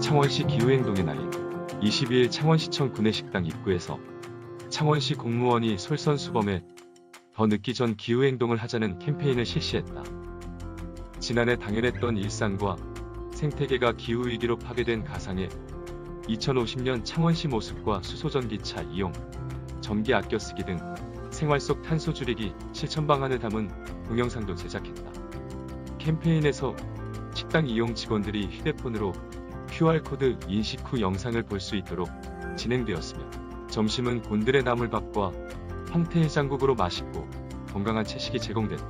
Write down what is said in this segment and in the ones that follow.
창원시 기후행동의 날인 22일 창원시청 구내식당 입구에서 창원시 공무원이 솔선수범해 더 늦기 전 기후행동을 하자는 캠페인을 실시했다. 지난해 당연했던 일상과 생태계가 기후위기로 파괴된 가상의 2050년 창원시 모습과 수소전기차 이용, 전기 아껴쓰기 등 생활 속 탄소 줄이기 실천 방안을 담은 동영상도 제작했다. 캠페인에서 식당 이용 직원들이 휴대폰으로 QR코드 인식 후 영상을 볼 수 있도록 진행되었으며 점심은 곤드레 나물밥과 황태해장국으로 맛있고 건강한 채식이 제공됐다.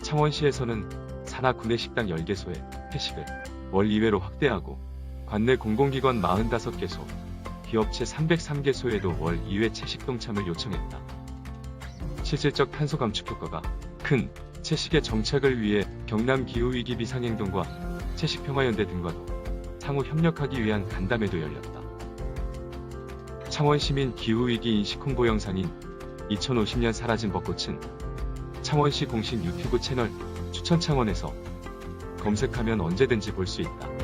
창원시에서는 산하 구내식당 10개소에 회식을 월 2회로 확대하고 관내 공공기관 45개소, 기업체 303개소에도 월 2회 채식 동참을 요청했다. 실질적 탄소 감축 효과가 큰 채식의 정착을 위해 경남 기후위기 비상행동과 채식평화연대 등과도 상호 협력하기 위한 간담회도 열렸다. 창원시민 기후위기 인식 홍보 영상인 2050년 사라진 벚꽃은 창원시 공식 유튜브 채널 추천 창원에서 검색하면 언제든지 볼 수 있다.